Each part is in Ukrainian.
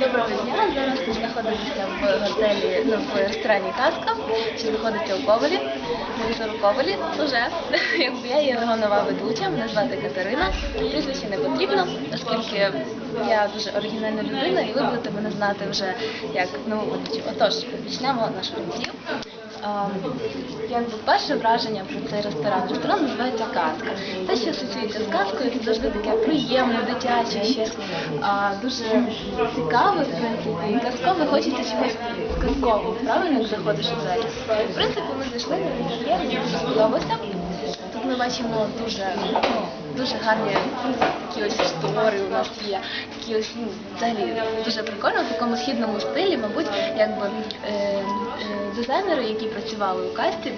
Доброго дня. Зараз ми знаходимося в готелі, ну, в ресторані Казка, що знаходиться у Ковалі. Вже у вже. Якби я є його нова ведуча, мене звати Катерина. Прізвище не потрібно, оскільки я дуже оригінальна людина, і ви будете мене знати вже як нову ведучу. Отож, почнемо нашу лекцію. А, Якби перше враження про цей ресторан. Ресторан називається Казка. Асоціюється з це завжди таке приємне, дитяче, щось дуже цікаве, в принципі, і казкове, хочеться чогось казкового, правильно, як заходиш у залі. В принципі, ми зайшли на інтер'єр, дуже сподобався. Тут ми бачимо дуже, дуже гарні такі ось штори у нас є, такі ось ну, взагалі дуже прикольно в такому східному стилі, мабуть, якби е, е, дизайнери, які працювали у касті.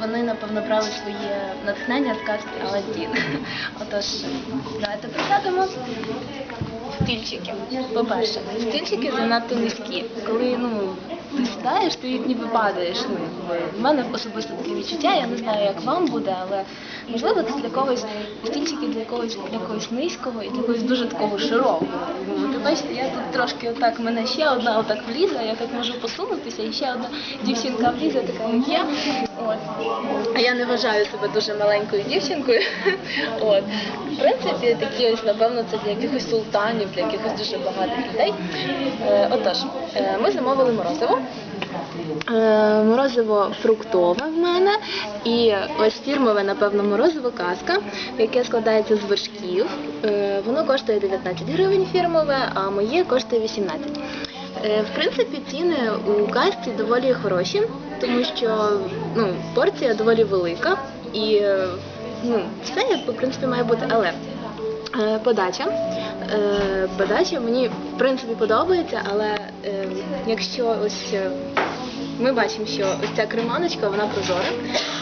Вони, напевно, брали своє натхнення з казки Аладдін. Отож, давайте присядемо. Стільчики. По-перше, стільчики занадто низькі. Коли ну, ти сідаєш, ти ніби падаєш. У мене особисто таке відчуття, я не знаю, як вам буде, але можливо це для когось стільчики для когось для когось низького і для когось дуже такого широкого. Бачите, я тут трошки отак, мене ще одна отак влізла, я так можу посунутися, і ще одна дівчинка влізе, така як я. От. Я не вважаю себе дуже маленькою дівчинкою. От. В принципі, такі ось, напевно, це для якихось султанів, для якихось дуже багатих людей. Е, отож, е, ми замовили морозиво. Е, Морозиво фруктове в мене і ось фірмове, напевно, морозиво казка, яке складається з вершків. Воно коштує 19 гривень фірмове, а моє коштує 18. Е, В принципі, ціни у касті доволі хороші, тому що ну, порція доволі велика і ну, все в принципі має бути, але е, подача. Е, Подача мені в принципі подобається, але якщо ось ми бачимо, що ось ця креманочка вона прозора,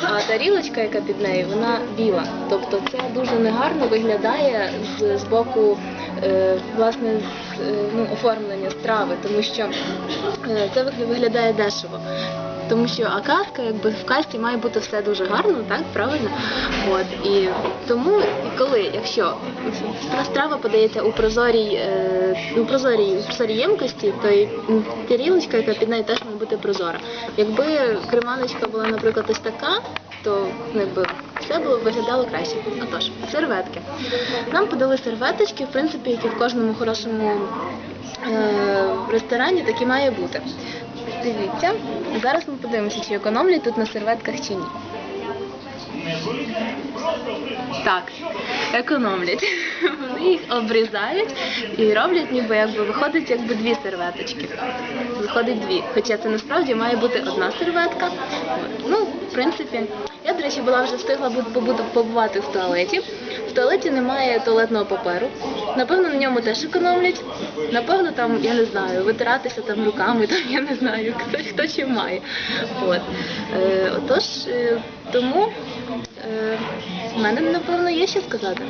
а тарілочка, яка під нею, вона біла. Тобто це дуже негарно виглядає з, з боку власне ну, оформлення страви, тому що е, це виглядає дешево. Тому що а казка, якби в касті має бути все дуже гарно, так правильно? От і тому, коли, якщо страва подається у прозорій, е, у прозорій, у прозорій ємкості, то і тарілочка, яка під нею теж має бути прозора. Якби креманочка була, наприклад, ось така, то ну, якби все було виглядало краще. Отож, серветки. Нам подали серветочки, в принципі, які в кожному хорошому е, ресторані такі має бути. Дивіться, зараз ми подивимося, чи економлять тут на серветках чи ні. Так, економлять. Вони їх обрізають і роблять, ніби якби виходить якби дві серветочки. Виходить дві. Хоча це насправді має бути одна серветка. Ну, в принципі, я, до речі, була вже встигла побувати в туалеті. В туалеті немає туалетного паперу. Напевно, на ньому теж економлять. Напевно, там, я не знаю, витиратися там руками, там я не знаю, хто, хто чи має. От. Е, отож, е, тому е, в мене, напевно, є що сказати.